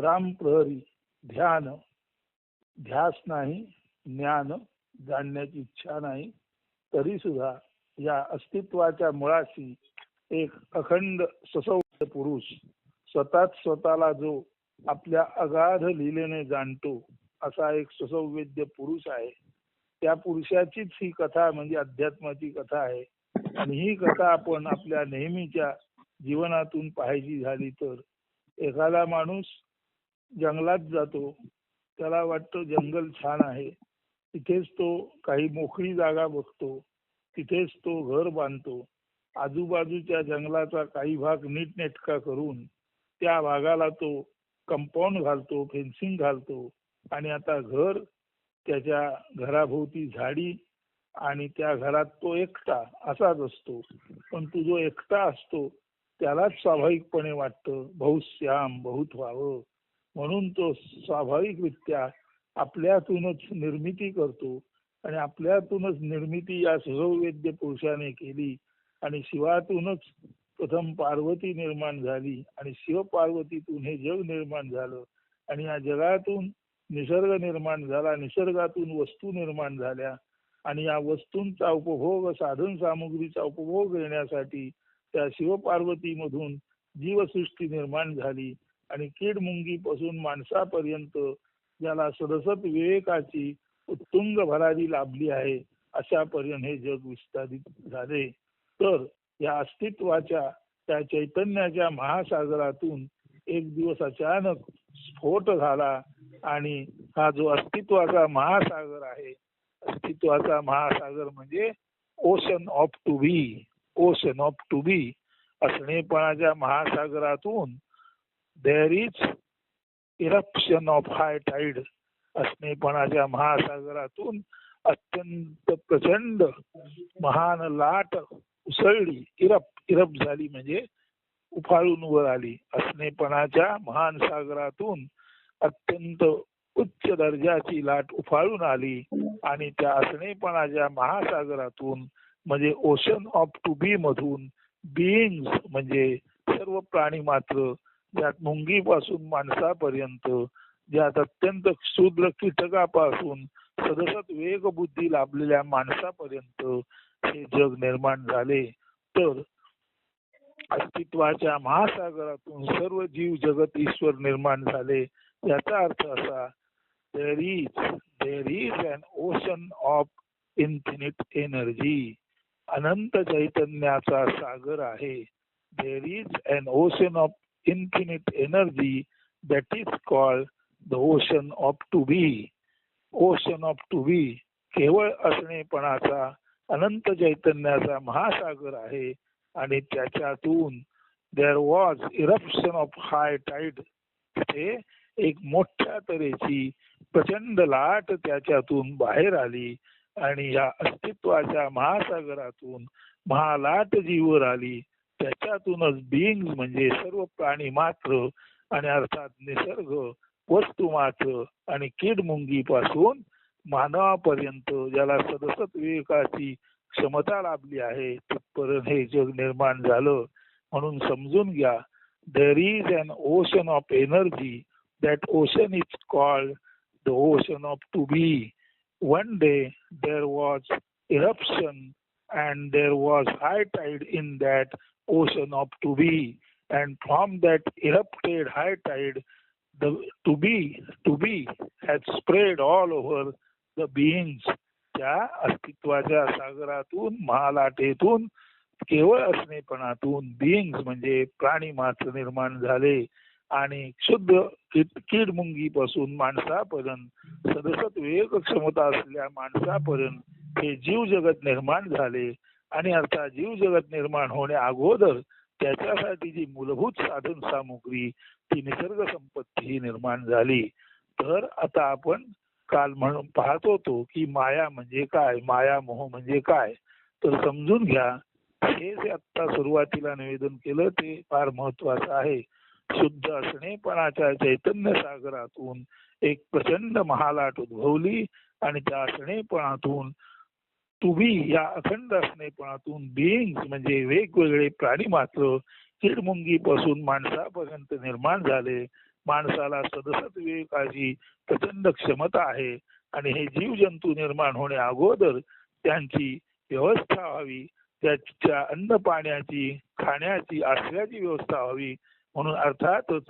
राम प्रहरी ध्यान. ध्यास नाही ज्ञान जाणण्याची इच्छा नाही तरी सुद्धा या अस्तित्वाच्या मुळाशी एक अखंड ससौ पुरुष स्वतःच स्वतःला जो आपल्या अगाध लीलेने जाणतो असा एक सुसंवेद्य पुरुष आहे. त्या पुरुषाचीच ही कथा म्हणजे अध्यात्माची कथा आहे. आणि ही कथा आपण आपल्या नेहमीच्या जीवनातून पाहायची झाली तर एखादा माणूस जंगलात जातो. त्याला वाटतं जंगल छान आहे. तिथेच तो काही मोकळी जागा बघतो. तिथेच तो घर बांधतो. आजूबाजूच्या जंगलाचा काही भाग नीटनेटका करून त्या भागाला तो कंपाऊंड घालतो फेन्सिंग घालतो आणि आता घर त्याच्या घराभोवती झाडी आणि त्या घरात तो एकटा असाच असतो. पण तो जो एकटा असतो त्यालाच स्वाभाविकपणे वाटतं बहुत श्याम बहुत व्हावं. म्हणून तो स्वाभाविकरित्या आपल्यातूनच निर्मिती करतो आणि आपल्यातूनच निर्मिती या सहवेद्य पुरुषाने केली आणि शिवातूनच प्रथम पार्वती निर्माण झाली आणि शिवपार्वतीतून हे जग निर्माण झालं आणि या जगातून निसर्ग निर्माण झाला निसर्गातून वस्तू निर्माण झाल्या आणि या वस्तूंचा उपभोग साधन सामुग्रीचा उपभोग घेण्यासाठी त्या शिवपार्वतीमधून जीवसृष्टी निर्माण झाली आणि कीड मुंगीपासून माणसापर्यंत ज्याला सदसत विवेकाची उत्तुंग भरारी लाभली आहे अशापर्यंत हे जग विस्तारित झाले. तर या अस्तित्वाच्या त्या चैतन्याच्या महासागरातून एक दिवस अचानक स्फोट झाला आणि हा जो अस्तित्वाचा महासागर आहे अस्तित्वाचा महासागर म्हणजे ocean of to be ocean of to be असणेपणाच्या महासागरातून there is eruption of high tide अस्नेपणाच्या महासागरातून अत्यंत प्रचंड महान लाट उसळली. इरप इरप झाली म्हणजे उफाळून वर आली. अस्नेपणाच्या महान सागरातून अत्यंत उच्च दर्जाची लाट उफाळून आली आणि त्या असणेपणाच्या महासागरातून म्हणजे ओशन ऑफ टू बी मधून बिईंग म्हणजे सर्व प्राणी मात्र ज्यात मुंगीपासून माणसापर्यंत ज्यात अत्यंत क्षुद्र कीटकापासून सदसत वेग बुद्धी लाभलेल्या माणसापर्यंत हे जग निर्माण झाले. तर अस्तित्वाच्या महासागरातून सर्व जीव जगत ईश्वर निर्माण झाले. याचा अर्थ असा there is there is an ocean of infinite energy अनंत चैतन्याचा सागर आहे. There is an ocean of infinite energy that is called the ocean of to be ocean of to be केवळ असणेपणाचा अनंत चैतन्याचा महासागर आहे आणि त्याच्यातून there was eruption of high tide तिथे एक मोठ्या तऱ्हेची प्रचंड लाट त्याच्यातून बाहेर आली आणि या अस्तित्वाच्या महासागरातून महालाट जीवर आली. त्याच्यातूनच बिईंग म्हणजे सर्व प्राणी मात्र आणि अर्थात निसर्ग वस्तू मात्र आणि कीड मुंगी पासून मानवापर्यंत ज्याला सदसत विवेकाची क्षमता लाभली आहे तिथपर्यंत हे जग निर्माण झालं. म्हणून समजून घ्या there is an ocean of energy that ocean is called the ocean of to be one day there was eruption and there was high tide in that ocean of to be and from that erupted high tide the to be to be had spread all over the beings. त्या अस्तित्वाच्या सागरातून महालाटेतून केवळ असणेपणातून being म्हणजे प्राणी मात्र निर्माण झाले. आणि शुद्ध कीड मुंगी पासून माणसापर्यंत सदसत वेग क्षमता असलेल्या माणसापर्यंत हे जीव जगत निर्माण झाले. आणि अर्थात जीव जगत निर्माण होण्या अगोदर त्याच्यासाठी जी मूलभूत साधन सामुग्री ती निसर्ग संपत्ती निर्माण झाली. तर आता आपण काल म्हणून पाहत होतो की माया म्हणजे काय माया मोह म्हणजे काय? तर समजून घ्या हे जे आता सुरुवातीला निवेदन केलं ते फार महत्वाचं आहे. शुद्ध असणेपणाच्या चैतन्य सागरातून एक प्रचंड महालाट उद्भवली आणि त्या असणेपणातून तुम्ही या अखंड असणेपणातून बिईंग म्हणजे वेगवेगळे प्राणी मात्र किडमुंगी पासून माणसापर्यंत निर्माण झाले. माणसाला सदसत विवेकाची प्रचंड क्षमता आहे आणि हे जीवजंतू निर्माण होणे अगोदर त्यांची व्यवस्था व्हावी. त्याच्या अन्न पाण्याची खाण्याची आश्रयाची व्यवस्था व्हावी. म्हणून अर्थातच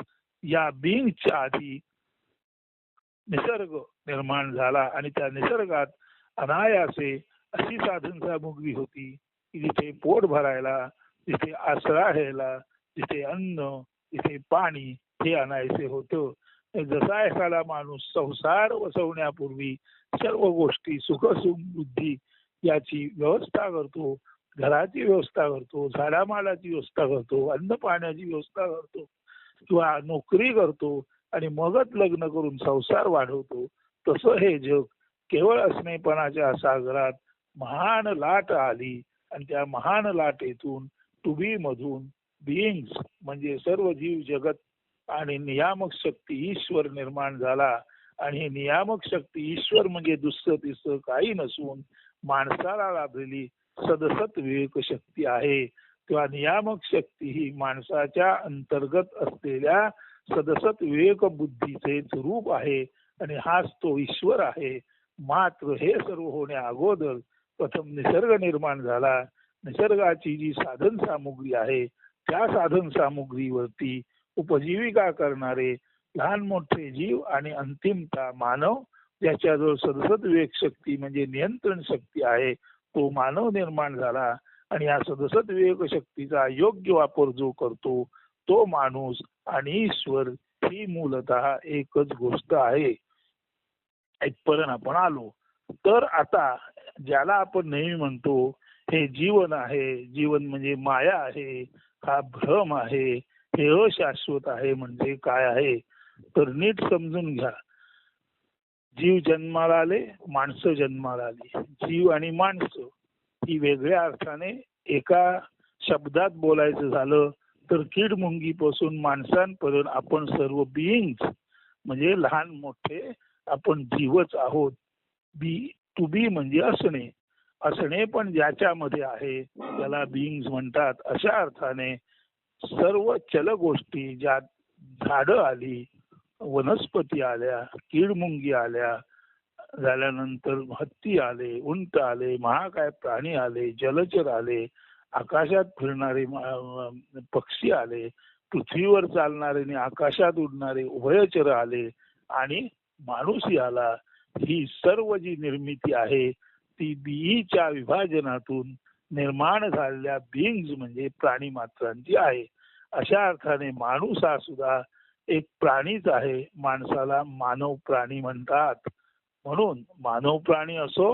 या बिंगच्या आधी निसर्ग निर्माण झाला आणि त्या निसर्गात अनायासे अशी साधन सामुग्री होती की जिथे पोट भरायला तिथे आसरा घ्यायला अन्न तिथे पाणी हे आणायचे होतं. जसा एखादा माणूस संसार वसवण्यापूर्वी सर्व गोष्टी सुख समृद्धी याची व्यवस्था करतो घराची व्यवस्था करतो झाडामालाची व्यवस्था करतो अन्न पाण्याची व्यवस्था करतो किंवा नोकरी करतो आणि मगच लग्न करून संसार वाढवतो तसं हे जग केवळ असणेपणाच्या सागरात महान लाट आली आणि त्या महान लाटेतून टुबी मधून बिईंग्स म्हणजे सर्व जीव जगत आणि नियामक शक्ती ईश्वर निर्माण झाला. आणि ही नियामक शक्ती ईश्वर म्हणजे दुसरं तिसरं काही नसून माणसाला लाभलेली सदसत विवेक शक्ती आहे. तेव्हा नियामक शक्ती ही माणसाच्या अंतर्गत असलेल्या सदसत विवेक बुद्धीचे रूप आहे. आणि हाच तो ईश्वर आहे. मात्र हे सर्व होण्या अगोदर प्रथम निसर्ग निर्माण झाला. निसर्गाची जी साधन सामुग्री आहे त्या साधन सामुग्रीवरती उपजीविका करणारे लहान मोठे जीव आणि अंतिमता मानव ज्याच्याजवळ सदसत शक्ती म्हणजे नियंत्रण शक्ती आहे तो मानव निर्माण झाला आणि या सदसत शक्तीचा योग्य वापर जो करतो तो माणूस आणि ईश्वर ही मूलत एकच गोष्ट आहे. इथपर्यंत आपण आलो. तर आता ज्याला आपण नेहमी म्हणतो हे जीवन आहे जीवन म्हणजे माया आहे हा भ्रम आहे हे अशाश्वत आहे म्हणजे काय आहे? तर नीट समजून घ्या. जीव जन्माला आले माणसं जन्माला आली. जीव आणि माणसं ही वेगळ्या अर्थाने एका शब्दात बोलायचं झालं तर कीडपासून माणसांपर्यंत आपण सर्व बिईंग म्हणजे लहान मोठे आपण जीवच आहोत बी टू बी म्हणजे असणे. असणे पण ज्याच्यामध्ये आहे त्याला बिईंग म्हणतात. अशा अर्थाने सर्व चल गोष्टी ज्यात झाडं आली वनस्पती आल्या कीडमुंगी आल्या झाल्यानंतर हत्ती आले उंट आले महाकाय प्राणी आले जलचर आले आकाशात फिरणारे पक्षी आले पृथ्वीवर चालणारे आणि आकाशात उडणारे उभयचर आले आणि माणूसही आला ही सर्व जी निर्मिती आहे ती बीईच्या विभाजनातून निर्माण झालेल्या बिंग्स म्हणजे प्राणी मात्रांची आहे. अशा अर्थाने माणूस हा सुद्धा एक प्राणीच आहे. माणसाला मानव प्राणी म्हणतात. म्हणून मानव प्राणी असो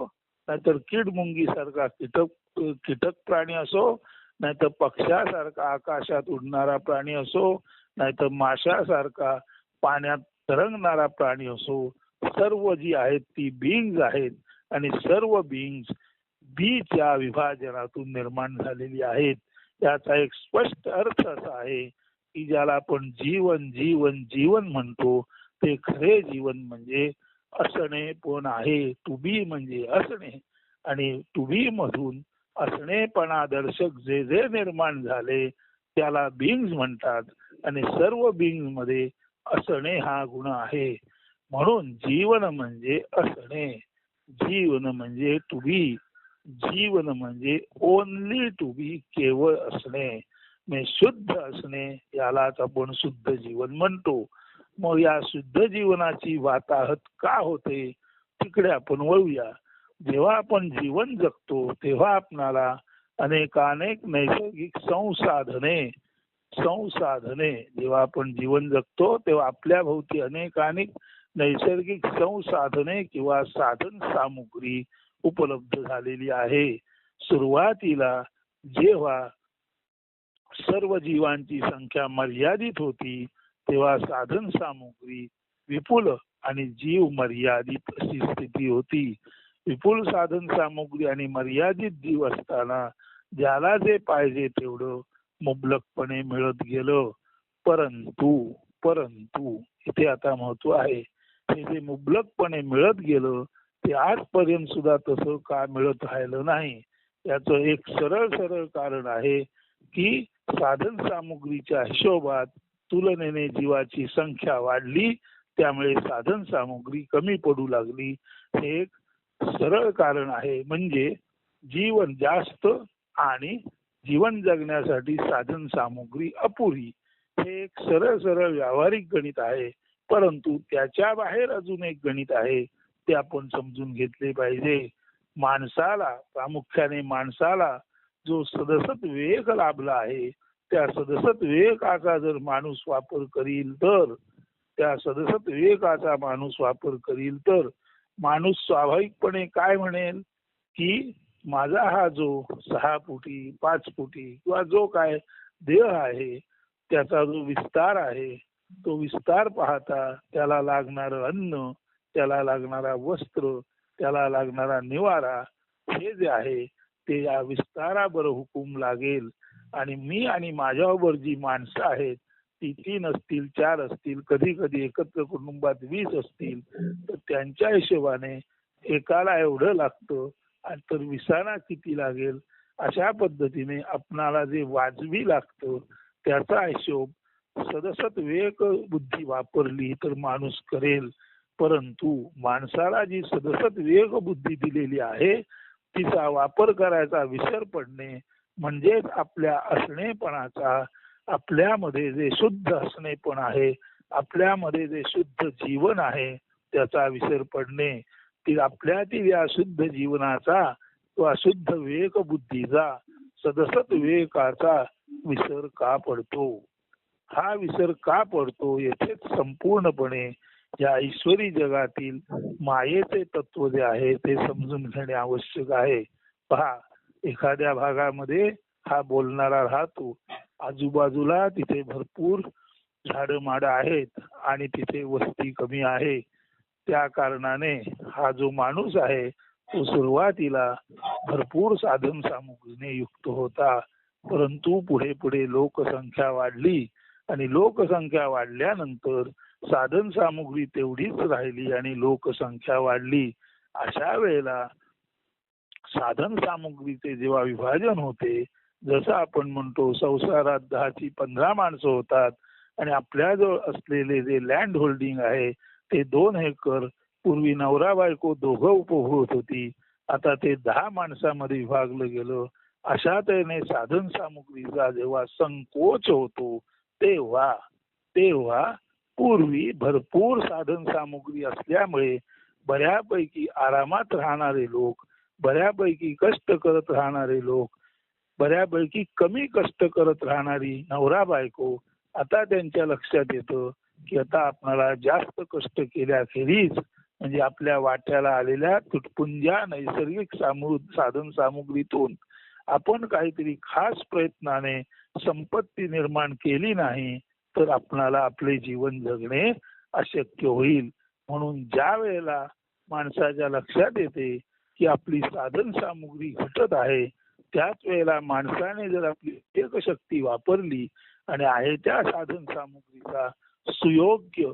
नाहीतर कीड मुंगी सारखा कीटक कीटक प्राणी असो नाहीतर पक्षासारखा आकाशात उडणारा प्राणी असो नाहीतर माशासारखा पाण्यात तरंगणारा प्राणी असो सर्व जी आहेत ती बिंग्स आहेत आणि सर्व बिंग्स बीच्या विभाजनातून निर्माण झालेली आहेत. याचा एक स्पष्ट अर्थ असा आहे की ज्याला आपण जीवन जीवन जीवन म्हणतो ते खरे जीवन म्हणजे असणे पण आहे टू बी म्हणजे असणे. आणि टू बी मधून असणेपणादर्शक जे जे निर्माण झाले त्याला बिंग्स म्हणतात. आणि सर्व बिंगमध्ये असणे हा गुण आहे. म्हणून जीवन म्हणजे असणे. जीवन म्हणजे टू बी जीवन म्हणजे ओनली टू बी केवळ असणे. म्हणजे शुद्ध असणे यालाच आपण शुद्ध जीवन म्हणतो. मग या शुद्ध जीवनाची वाताहत का होते? तिकडे आपण वळूया. जेव्हा आपण जीवन जगतो तेव्हा आपणाला अनेकानेक नैसर्गिक संसाधने संसाधने जेव्हा आपण जीवन जगतो तेव्हा आपल्या भोवती अनेकानेक नैसर्गिक संसाधने किंवा साधन सामुग्री उपलब्ध झालेली आहे. सुरुवातीला जेव्हा सर्व जीवांची संख्या मर्यादित होती तेव्हा साधन सामुग्री विपुल आणि जीव मर्यादित अशी स्थिती होती. विपुल साधन सामुग्री आणि मर्यादित जीव असताना ज्याला जे पाहिजे तेवढं मुबलकपणे मिळत गेलं. परंतु परंतु इथे आता महत्त्व आहे. हे जे मुबलकपणे मिळत गेलं ते आजपर्यंत सुद्धा तसं का मिळत राहिलं नाही? याचं एक सरळ सरळ कारण आहे की साधन सामुग्रीच्या हिशोबात तुलनेने जीवाची संख्या वाढली त्यामुळे साधन सामुग्री कमी पडू लागली. हे एक सरळ कारण आहे. म्हणजे जीवन जास्त आणि जीवन जगण्यासाठी साधन सामुग्री अपुरी. हे एक सरळ सरळ व्यावहारिक गणित आहे. परंतु त्याच्या बाहेर अजून एक गणित आहे ते आपण समजून घेतले पाहिजे. माणसाला प्रामुख्याने माणसाला जो सदसत विवेक लाभला आहे त्या सदसत विवेकाचा जर माणूस वापर करील तर त्या सदसत विवेकाचा माणूस वापर करील तर माणूस स्वाभाविकपणे काय म्हणेल? की माझा हा जो सहा फुटी पाच फुटी किंवा जो काय देह आहे त्याचा जो विस्तार आहे तो विस्तार पाहता त्याला लागणार अन्न त्याला लागणारा वस्त्र त्याला लागणारा निवारा हे जे आहे ते या विस्ताराबर हुकूम लागेल. आणि मी आणि माझ्याबरोबर जी माणसं आहेत ती तीन असतील चार असतील कधी कधी एकत्र कुटुंबात वीस असतील तर त्यांच्या हिशोबाने एकाला एवढं लागतं आणि तर विसाना किती लागेल? अशा पद्धतीने आपणाला जे वाजवी लागतं त्याचा हिशोब सदसत विवेक बुद्धी वापरली तर माणूस करेल. परंतु माणसाला जी सदसत विवेक बुद्धी दिलेली आहे तिचा वापर करायचा विसर पडणे म्हणजेच आपल्या असणेपणाचा आपल्यामध्ये जे शुद्ध असणेपण आहे आपल्यामध्ये जे शुद्ध जीवन आहे त्याचा विसर पडणे. ती आपल्यातील या शुद्ध जीवनाचा किंवा शुद्ध विवेक बुद्धीचा सदसत विवेकाचा विसर का पडतो? हा विसर का पडतो? येथेच संपूर्णपणे या ईश्वरी जगातील मायेचे तत्व जे आहे ते समजून घेणे आवश्यक आहे. पहा एखाद्या भागामध्ये हा बोलणारा राहतो. आजूबाजूला तिथे भरपूर झाड माड आहेत आणि तिथे वस्ती कमी आहे. त्या कारणाने हा जो माणूस आहे तो सुरुवातीला भरपूर साधन सामुग्रीने युक्त होता. परंतु पुढे पुढे लोकसंख्या वाढली. आणि लोकसंख्या वाढल्यानंतर साधन सामुग्री तेवढीच राहिली आणि लोकसंख्या वाढली अशा वेळेला साधन सामुग्रीचे जेव्हा विभाजन होते जसं आपण म्हणतो संसारात दहाची पंधरा माणसं होतात आणि आपल्याजवळ असलेले जे लँड होल्डिंग आहे ते दोन हेक्टर पूर्वी नवरा बायको दोघं उपभोगत होती आता ते दहा माणसामध्ये विभागलं गेलं अशा तऱ्हेने साधन सामुग्रीचा जेव्हा संकोच होतो तेव्हा तेव्हा पूर्वी भरपूर साधन सामुग्री असल्यामुळे बऱ्यापैकी आरामात राहणारे लोक बऱ्यापैकी कष्ट करत राहणारे लोक बऱ्यापैकी कमी कष्ट करत राहणारी नवरा बायको आता त्यांच्या लक्षात येतं की आता आपणाला जास्त कष्ट केल्याखेरीज म्हणजे आपल्या वाट्याला आलेल्या तुटपुंजा नैसर्गिक सामू साधन सामुग्रीतून आपण काहीतरी खास प्रयत्नाने संपत्ती निर्माण केली नाही तर आपणाला आपले जीवन जगणे अशक्य होईल. म्हणून ज्या वेळेला माणसाच्या लक्षात येते की आपली साधन सामुग्री घटत आहे त्याच वेळेला माणसाने जर आपली एक शक्ती वापरली आणि आहे त्या साधन सामुग्रीचा सुयोग्य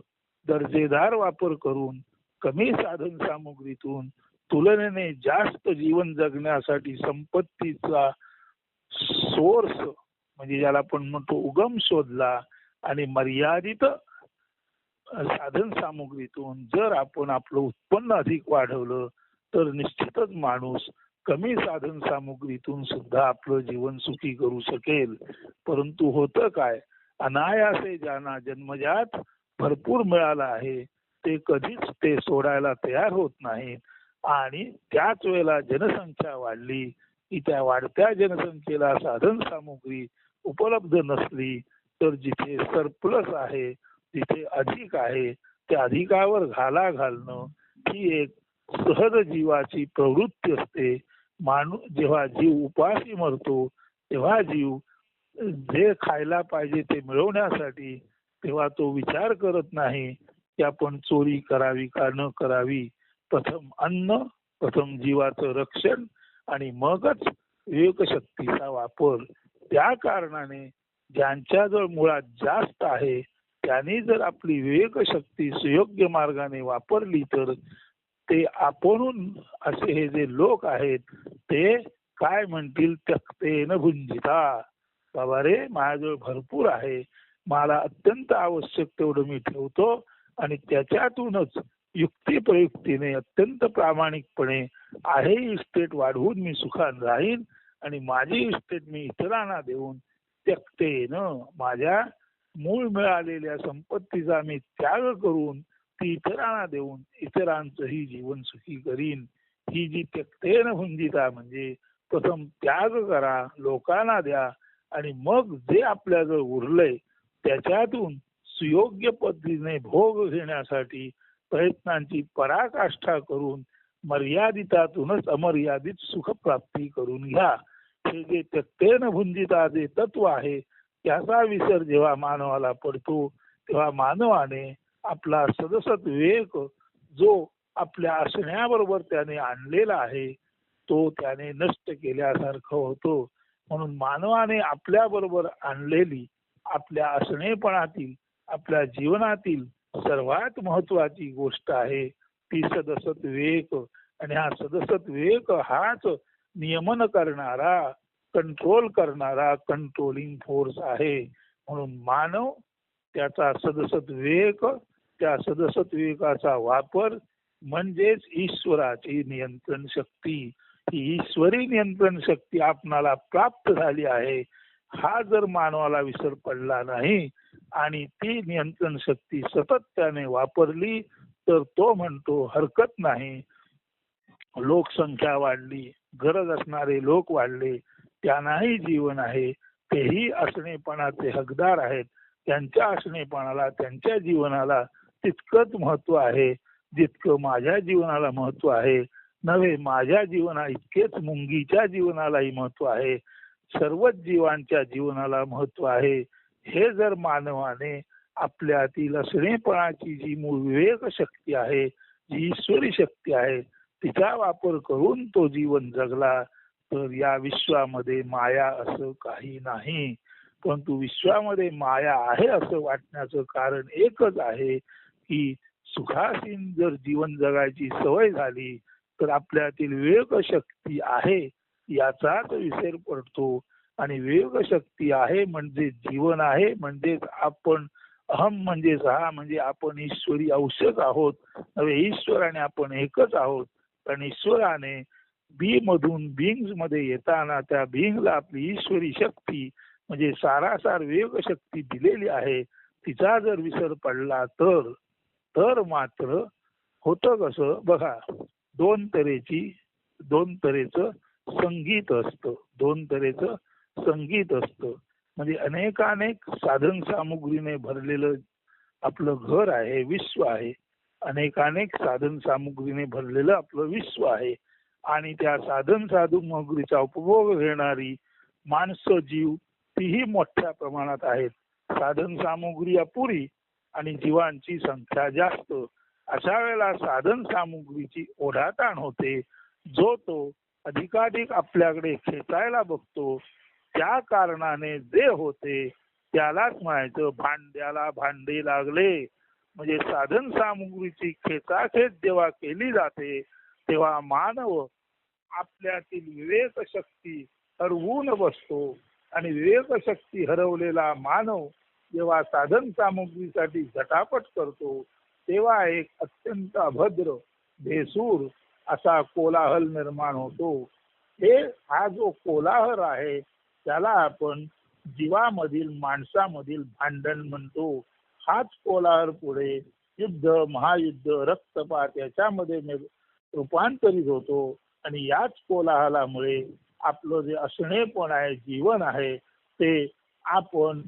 दर्जेदार वापर करून कमी साधन सामुग्रीतून तुलनेने जास्त जीवन जगण्यासाठी संपत्तीचा सोर्स म्हणजे ज्याला आपण म्हणतो उगम शोधला आणि मर्यादित साधन सामुग्रीतून जर आपण आपलं उत्पन्न अधिक वाढवलं तर निश्चितच माणूस कमी साधन सामुग्रीतून सुद्धा आपलं जीवन सुखी करू शकेल. परंतु होतं काय? अनायासे ज्यांना जन्मजात भरपूर मिळाला आहे ते कधीच ते सोडायला तयार होत नाहीत. आणि त्याच वेळेला जनसंख्या वाढली की त्या वाढत्या जनसंख्येला साधन सामुग्री उपलब्ध नसली तर जिथे सरप्लस आहे तिथे अधिक आहे त्या अधिकावर घाला घालणं ही एक सहज जीवाची प्रवृत्ती असते. माणूस जेव्हा जीव उपाशी मरतो तेव्हा जीव जे खायला पाहिजे ते मिळवण्यासाठी तेव्हा तो विचार करत नाही की आपण चोरी करावी का न करावी. प्रथम अन्न प्रथम जीवाचं रक्षण आणि मगच विवेकशक्तीचा वापर. त्या कारणाने ज्यांच्याजवळ मुळात जास्त आहे त्यांनी जर आपली विवेक शक्ती सुयोग्य मार्गाने वापरली तर ते आपणून असे हे जे लोक आहेत ते काय म्हणतील त्यक्तेन भुंजिता. बाबा रे माझ्याजवळ भरपूर आहे मला अत्यंत आवश्यक तेवढं मी ठेवतो आणि त्याच्यातूनच युक्तिप्रयुक्तीने अत्यंत प्रामाणिकपणे आहे इस्टेट वाढवून मी सुखान राहीन. आणि माझी इस्टेट मी इतरांना देऊन त्यक्तेन माझ्या मूळ मिळालेल्या संपत्तीचा मी त्याग करून ती इतरांना देऊन इतरांचंही जीवन सुखी करीन. ही जी त्यक्तेन भुंजिता म्हणजे प्रथम त्याग करा लोकांना द्या आणि मग जे आपल्याजवळ उरलंय त्याच्यातून सुयोग्य पद्धतीने भोग घेण्यासाठी प्रयत्नांची पराकाष्ठा करून मर्यादितातूनच अमर्यादित सुखप्राप्ती करून घ्या. हे जे त्यक्तेन भुंजिता जे तत्व आहे त्याचा विसर जेव्हा मानवाला पडतो तेव्हा मानवाने आपला सदसत विवेक जो आपल्या असण्याबरोबर त्याने आणलेला आहे तो त्याने नष्ट केल्यासारखं होतो. म्हणून मानवाने आपल्या बरोबर आणलेली आपल्या असणेपणातील आपल्या जीवनातील सर्वात महत्वाची गोष्ट आहे ती सदसत विवेक आणि हा सदसत विवेक हाच नियमन करणारा कंट्रोल करणारा कंट्रोलिंग फोर्स आहे. म्हणून मानव त्याचा सदसत विवेक त्या सदसत विवेकाचा वापर म्हणजेच ईश्वराची नियंत्रण शक्ती. ही ईश्वरी नियंत्रण शक्ती आपणाला प्राप्त झाली आहे. हा जर मानवाला विसर पडला नाही आणि ती नियंत्रण शक्ती सतत त्याने वापरली तर तो म्हणतो हरकत नाही. लोकसंख्या वाढली गरज असणारे लोक वाढले त्यांनाही जीवन आहे तेही असणेपणाचे हकदार आहेत. त्यांच्या असणेपणाला त्यांच्या जीवनाला तितकंच महत्त्व आहे जितकं माझ्या जीवनाला महत्त्व आहे. नव्हे माझ्या जीवना इतकेच मुंगीच्या जीवनालाही महत्त्व आहे. सर्वच जीवांच्या जीवनाला महत्त्व आहे. हे जर मानवाने आपल्यातील असणेपणाची जी मूळ विवेक शक्ती आहे जी ईश्वरी शक्ती आहे तिचा वापर करून तो जीवन जगला. तर या विश्वामध्ये माया असं काही नाही. परंतु विश्वामध्ये माया आहे असं वाटण्याचं कारण एकच आहे की सुखासीन जर जीवन जगायची सवय झाली तर आपल्यातील विवेक शक्ती आहे याचाच विसर पडतो. आणि विवेक शक्ती आहे म्हणजे जीवन आहे म्हणजेच आपण अहम म्हणजेच हा म्हणजे आपण ईश्वरी अंशच आहोत. नव्हे ईश्वर आणि आपण एकच आहोत. कारण ईश्वराने बी मधून बिंगमध्ये येताना त्या बिंगला आपली ईश्वरी शक्ती म्हणजे सारासार वेग शक्ती दिलेली आहे तिचा जर विसर पडला तर तर मात्र होत कसं? बघा दोन तऱ्हेची दोन तऱ्हेचं संगीत असतं दोन तऱ्हेचं संगीत असतं. म्हणजे अनेकानेक साधन सामुग्रीने भरलेलं आपलं घर आहे विश्व आहे. अनेकानेक साधन सामुग्रीने भरलेलं आपलं विश्व आहे. आणि त्या साधन सामुग्रीचा उपभोग घेणारी माणसं जीव तीही मोठ्या प्रमाणात आहेत. साधन सामुग्री अपुरी आणि जीवांची संख्या जास्त. अशा वेळेला साधन सामुग्रीची ओढाताण होते. जो तो अधिकाधिक आपल्याकडे खेचायला बघतो त्या कारणाने जे होते त्यालाच म्हणायचं भांड्याला भांडे लागले. म्हणजे साधन सामुग्रीची खेचाखेच जेव्हा केली जाते तेव्हा मानव आपल्यातील विवेक शक्ती हरवून बसतो. आणि विवेक शक्ती हरवलेला मानव जेव्हा साधन सामुग्रीसाठी झटापट करतो तेव्हा एक अत्यंत अभद्र भेसूर असा कोलाहल निर्माण होतो. हे हा जो कोलाहल आहे त्याला आपण जीवामधील माणसामधील भांडण म्हणतो. हाच कोलाहल पुढे युद्ध महायुद्ध रक्तपात याच्यामध्ये रूपांतरित होतो. आणि याच कोलाहलामुळे आपलं जे असणेपण आहे जीवन आहे ते आपण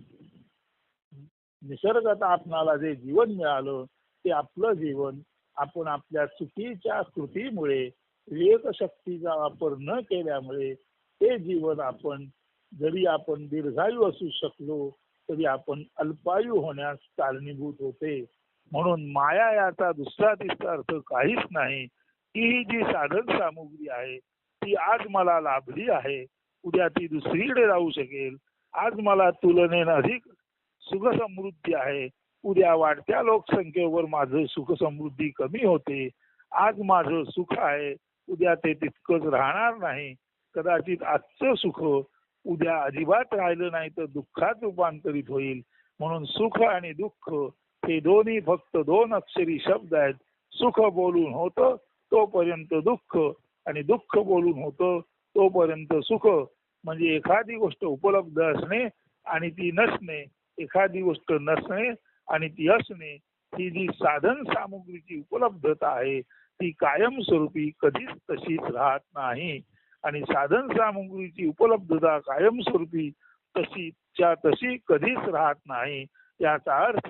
निसर्गात आपणाला जे जीवन मिळालं ते आपलं जीवन आपण आपल्या चुकीच्या कृतीमुळे विवेक शक्तीचा वापर न केल्यामुळे ते जीवन आपण जरी आपण दीर्घायू असू शकलो तरी आपण अल्पायू होण्यास कारणीभूत होते. म्हणून माया याचा दुसरा तिसरा अर्थ काहीच नाही. ती ही जी साधन सामुग्री आहे ती आज मला लाभली आहे. उद्या ती दुसरीकडे राहू शकेल. आज मला तुलनेनं अधिक सुख समृद्धी आहे. उद्या वाढत्या लोकसंख्येवर माझं सुख समृद्धी कमी होते. आज माझं सुख आहे. उद्या ते तितकंच राहणार नाही. कदाचित आजचं सुख उद्या अजिबात राहिलं नाही तर दुःखात रूपांतरित होईल. म्हणून सुख आणि दुःख हे दोन्ही फक्त दोन अक्षरी शब्द आहेत. सुख बोलून होतं तोपर्यंत दुःख. आणि दुःख बोलून होतं तोपर्यंत सुख. म्हणजे एखादी गोष्ट उपलब्ध असणे आणि ती नसणे एखादी गोष्ट नसणे आणि ती असणे ही जी साधन सामुग्रीची उपलब्धता आहे ती कायमस्वरूपी कधीच तशीच राहत नाही. आणि साधन सामुग्रीची उपलब्धता कायमस्वरूपी तशीच्या तशी कधीच राहत नाही. याचा अर्थ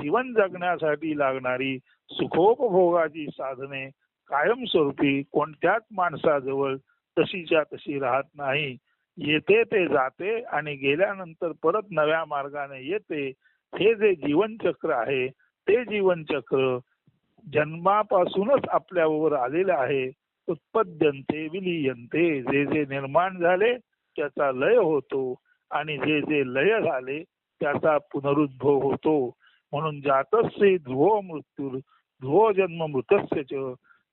जीवन जगण्यासाठी लागणारी सुखोपभोगाची साधने कायमस्वरूपी कोणत्याच माणसाजवळ तशीच्या तशी राहत नाही. येते ते जाते आणि गेल्यानंतर परत नव्या मार्गाने येते. हे जे जीवनचक्र आहे ते जीवनचक्र जन्मापासूनच आपल्यावर आलेलं आहे. उत्पद्यंते विलियंते जे जे निर्माण झाले त्याचा लय होतो. आणि जे जे लय झाले त्याचा पुनरुद्भव होतो. म्हणून जातस्य ध्रुव मृत्यू ध्रुव जन्म मृतस्य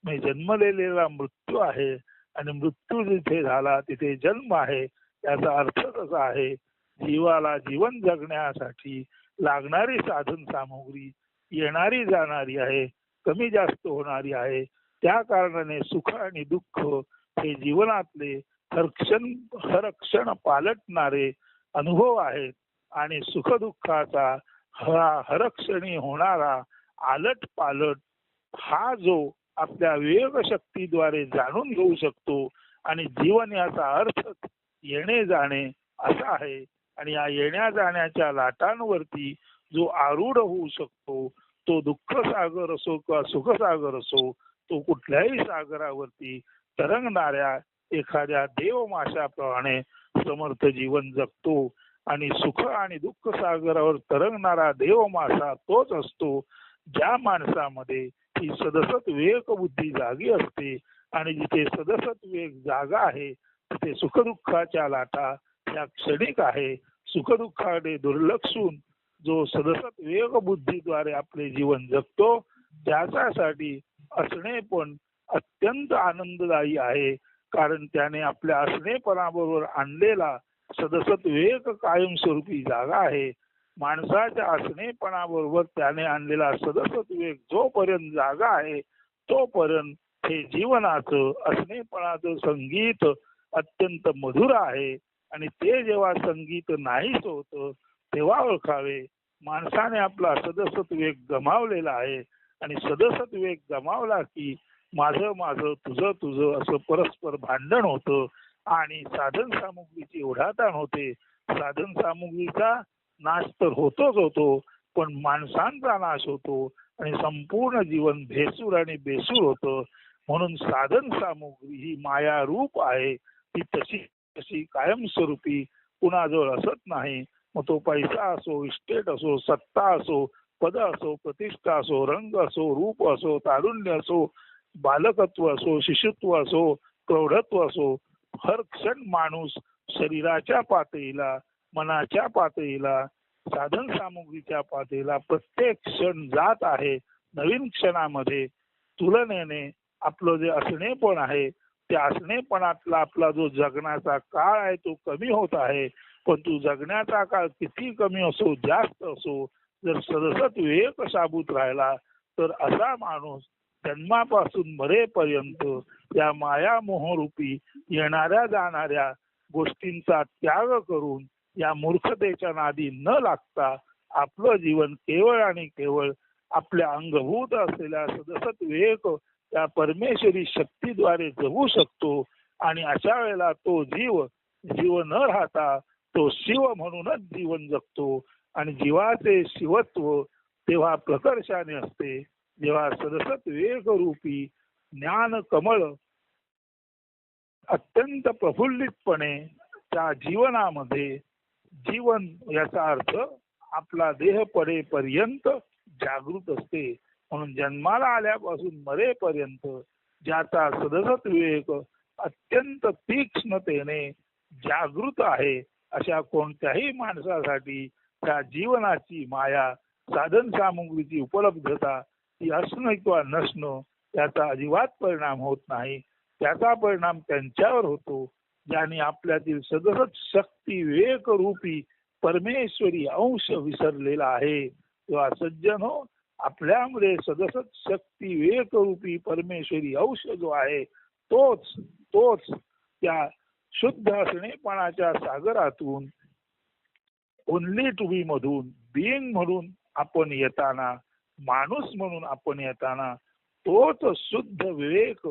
मी जन्मलेला मृत्यू आहे. आणि मृत्यू जिथे झाला तिथे जन्म आहे. याचा अर्थ असा आहे. जीवाला जीवन जगण्यासाठी लागणारी साधन सामुग्री येणारी जाणारी आहे. कमी जास्त होणारी आहे. त्या कारणाने सुख आणि दुःख हे जीवनातले हरक्षण हरक्षण पालटणारे अनुभव आहेत. आणि सुख दुःखाचा हा हरक्षणी होणारा आलट पालट हा जो आपल्या विवेक शक्तीद्वारे जाणून घेऊ शकतो आणि जीवन याचा अर्थ येणे जाणे असा आहे. आणि या येण्या जाण्याच्या लाटांवरती जो आरूढ होऊ शकतो तो दुःख सागर असो किंवा सुखसागर असो तो कुठल्याही सागरावरती तरंगणाऱ्या एखाद्या देवमाशाप्रमाणे समर्थ जीवन जगतो आणि सुख आणि दुःख सागरावर तरंगणारा देवमासा तोच असतो ज्या माणसामध्ये ही सदसत विवेक बुद्धी जागी असते आणि जिथे सदसत विवेक जागा आहे तिथे सुखदुःखाच्या लाटा या क्षणिक आहे. सुखदुःखाकडे दुर्लक्षून जो सदसत विवेक बुद्धीद्वारे आपले जीवन जगतो त्याच्यासाठी असणे पण अत्यंत आनंददायी आहे. कारण त्याने आपल्या असणेपणाबरोबर आणलेला सदसत विवेक कायमस्वरूपी जागा आहे. माणसाच्या असणेपणाबरोबर त्याने आणलेला सदसत विवेक जोपर्यंत जागा आहे तोपर्यंत हे जीवनाचं असणेपणाचं संगीत अत्यंत मधुर आहे. आणि ते जेव्हा संगीत नाहीच होतं तेव्हा ओळखावे. माणसाने आपला सदसत विवेक गमावलेला आहे. आणि सदसत विवेक गमावला की माझं माझं तुझं तुझं असं परस्पर भांडण होतं. आणि साधन सामुग्रीची ओढाताण होते. साधन सामुग्रीचा नाश तर होतोच होतो पण माणसांचा नाश होतो आणि संपूर्ण जीवन भेसूर आणि बेसूर होतं. म्हणून साधन सामुग्री ही माया रूप आहे. ती तशी तशी कायमस्वरूपी कुणाजवळ असत नाही. मग तो पैसा असो इस्टेट असो सत्ता असो पद असो प्रतिष्ठा असो रंग असो रूप असो तारुण्य असो बालकत्व असो शिशुत्व असो प्रौढत्व असो हर क्षण माणूस शरीराच्या पातळीला मनाच्या पातळीला साधन सामुग्रीच्या पातळीला प्रत्येक क्षण जात आहे. नवीन क्षणामध्ये तुलनेने आपलं जे असणेपण आहे त्या असणेपणातला आपला जो जगण्याचा काळ आहे तो कमी होत आहे. पण तू जगण्याचा काळ किती कमी असो जास्त असो जर सदसत विवेक साबूत राहिला तर असा माणूस जन्मापासून मरेपर्यंत या माया मोहरूपी येणाऱ्या जाणाऱ्या गोष्टींचा त्याग करून या मूर्खतेच्या नादी न लागता आपलं जीवन केवळ आणि केवळ आपल्या अंगभूत असलेल्या सदसत विवेक त्या परमेश्वरी शक्तीद्वारे जगू शकतो आणि अशा वेळेला तो जीव जीव न राहता तो शिव म्हणूनच जीवन जगतो. आणि जीवाचे शिवत्व तेव्हा प्रकर्षाने असते. जेव्हा सदसत विवेक रूपी ज्ञान कमळ अत्यंत प्रफुल्लितपणे त्या जीवनामध्ये जीवन याचा अर्थ आपला देह पडेपर्यंत जागृत असते. म्हणून जन्माला आल्यापासून मरेपर्यंत ज्याचा सदसत विवेक अत्यंत तीक्ष्णतेने जागृत आहे अशा कोणत्याही माणसासाठी त्या जीवनाची माया साधन सामुग्रीची उपलब्धता ती असणं किंवा नसणं त्याचा अजिबात परिणाम होत नाही. त्याचा परिणाम त्यांच्यावर होतो ज्यांनी आपल्यातील सदसत शक्ती विवेक रूपी परमेश्वरी अंश विसरलेला आहे. तेव्हा सज्जन हो आपल्यामध्ये सदसत शक्ती विवेक रूपी परमेश्वरी अंश जो आहे तोच तोच त्या शुद्ध असणेपणाच्या सागरातून ओनली टू बी मधून बिईंग म्हणून आपण येताना माणूस म्हणून आपण येताना तोच शुद्ध विवेक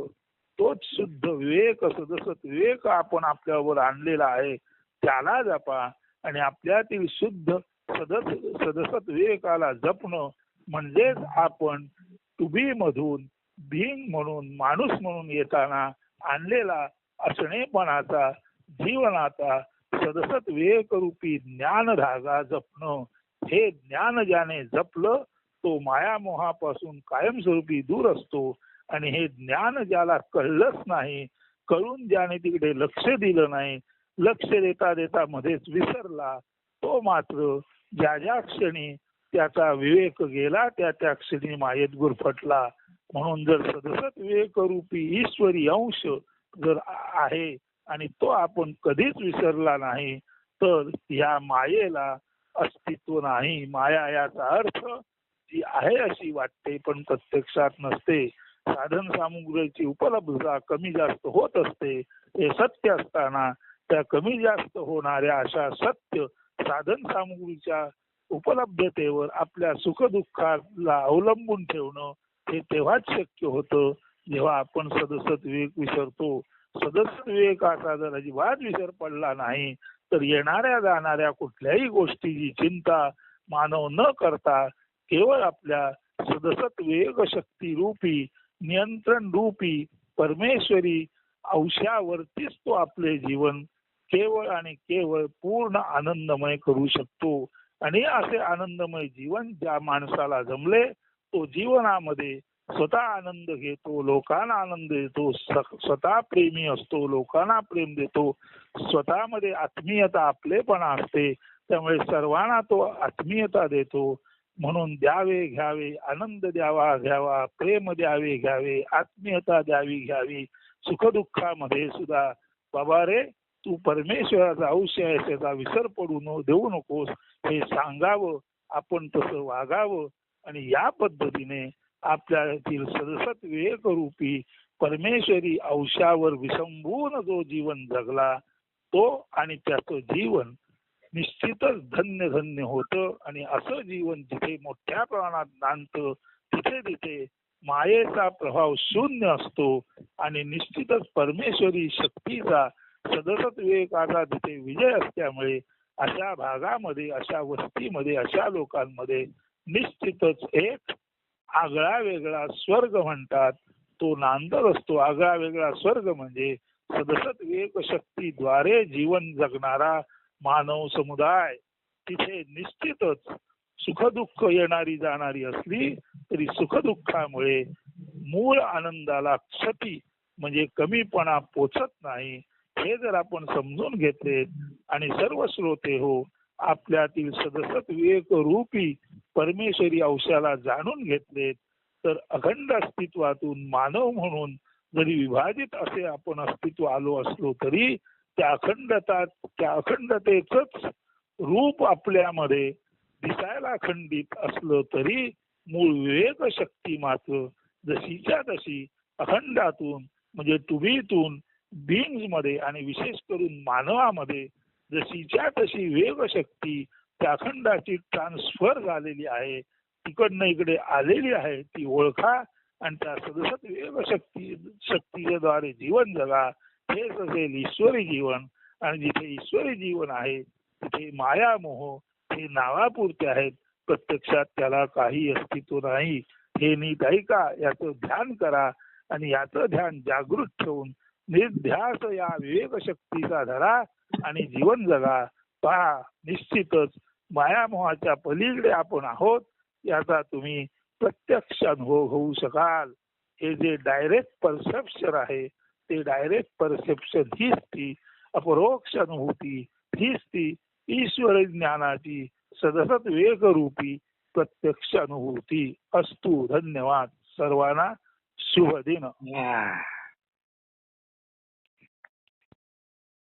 तोच शुद्ध विवेक सदसत विवेक आपण आपल्यावर आणलेला आहे त्याला जपा आणि आपल्यातील शुद्ध सदस सदसत विवेकाला जपणं म्हणजेच आपण टुबी मधून बिंग म्हणून माणूस म्हणून येताना आणलेला असणेपणाचा जीवनाचा सदसत विवेक ज्ञान धागा जपणं. हे ज्ञान ज्याने जपलं तो माया मोहापासून कायमस्वरूपी दूर असतो. आणि हे ज्ञान ज्याला कळलंच नाही कळून ज्याने तिकडे लक्ष दिलं नाही लक्ष देता देता मध्येच विसरला तो मात्र ज्या ज्या क्षणी त्याचा विवेक गेला त्या त्या क्षणी मायेत गुरफटला. म्हणून जर सदसत विवेकरूपी ईश्वरी अंश जर आहे आणि तो आपण कधीच विसरला नाही तर या मायेला अस्तित्व नाही. माया याचा अर्थ जी आहे अशी वाटते पण प्रत्यक्षात नसते. साधन सामुग्रीची उपलब्धता कमी जास्त होत असते. हे सत्य असताना त्या कमी जास्त होणाऱ्या अशा सत्य साधन सामुग्रीच्या उपलब्धतेवर आपल्या सुखदुःखाला अवलंबून ठेवणं हे तेव्हाच शक्य होतं जेव्हा आपण सदसत विवेक विसरतो. सदस्य विवेकाचा जर अजिबात विसर पडला नाही. तर येणाऱ्या जाणाऱ्या कुठल्याही गोष्टीची चिंता मानव न करता केवळ आपल्या सदसत वेग शक्ती रूपी नियंत्रण रूपी परमेश्वरी अंशावरतीच तो आपले जीवन केवळ आणि केवळ पूर्ण आनंदमय करू शकतो. आणि असे आनंदमय जीवन ज्या माणसाला जमले तो जीवनामध्ये स्वतः आनंद घेतो लोकांना आनंद देतो स्वतः प्रेमी असतो लोकांना प्रेम देतो. स्वतःमध्ये आत्मीयता आपलेपणा असते. त्यामुळे सर्वांना तो आत्मीयता देतो. म्हणून द्यावे घ्यावे आनंद द्यावा घ्यावा प्रेम द्यावे घ्यावे आत्मीयता द्यावी घ्यावी. सुखदुःखामध्ये सुद्धा बाबा रे तू परमेश्वराचा आयुष्य आहे त्याचा विसर पडू न देऊ नकोस. हे सांगावं आपण तसं वागावं आणि या पद्धतीने आपल्यातील सदसत विवेक रूपी परमेश्वरी अंशावर विसंबून जो जीवन जगला तो आणि त्याचं जीवन निश्चितच धन्य धन्य होतं आणि असं जीवन जिथे मोठ्या प्रमाणात नांदतं तिथे तिथे मायेचा प्रभाव शून्य असतो आणि निश्चितच परमेश्वरी शक्तीचा सदसत विवेकाचा तिथे विजय असल्यामुळे अशा भागामध्ये अशा वस्तीमध्ये अशा लोकांमध्ये निश्चितच एक आगळा वेगळा स्वर्ग म्हणतात. तो नांदर असतो. आगळा वेगळा स्वर्ग म्हणजे सदसत विवेक शक्तीद्वारे जीवन जगणारा मानव समुदाय. तिथे निश्चितच सुखदुःख येणारी जाणारी असली तरी सुखदुःखामुळे मूळ आनंदाला क्षती म्हणजे कमीपणा पोचत नाही. हे जर आपण समजून घेतले आणि सर्व श्रोते हो आपल्यातील सदसत विवेक रूपी परमेश्वरी अंशाला जाणून घेतले तर अखंड अस्तित्वातून मानव म्हणून जरी विभाजित असे आपण अस्तित्व आलो असलो तरी त्या अखंडता त्या अखंडतेच रूप आपल्यामध्ये दिसायला खंडित असलं तरी मूळ विवेक शक्ती मात्र जशीच्या तशी अखंडातून म्हणजे तुबीतून बिंगमध्ये आणि विशेष करून मानवामध्ये जशीच्या तशी वेगशक्ती त्याखंडाची ट्रान्सफर झालेली आहे. तिकडनं इकडे आलेली आहे. ती ओळखा आणि त्या सदसत वेग शक्ती शक्तीच्या द्वारे जीवन जगा. हेच असेल ईश्वरी जीवन आणि जिथे ईश्वरी जीवन आहे तिथे माया मोह हे नावापुरते आहेत. प्रत्यक्षात त्याला काही अस्तित्व नाही. हे नीट ऐका याचं ध्यान करा आणि याचं ध्यान जागृत ठेवून निर्ध्यास या विवेक शक्तीचा धरा आणि जीवन जगा. पहा निश्चितच मायामोहाच्या पलीकडे आपण आहोत याचा तुम्ही प्रत्यक्ष अनुभव हो, होऊ शकाल. हे जे डायरेक्ट परसेप्शन आहे ते डायरेक्ट परसेप्शन हीच ती अपरोक्ष अनुभूती हीच ती ईश्वर ज्ञानाची सदसत वेगरूपी प्रत्यक्ष अनुभूती. असतो धन्यवाद. सर्वांना शुभ दिन.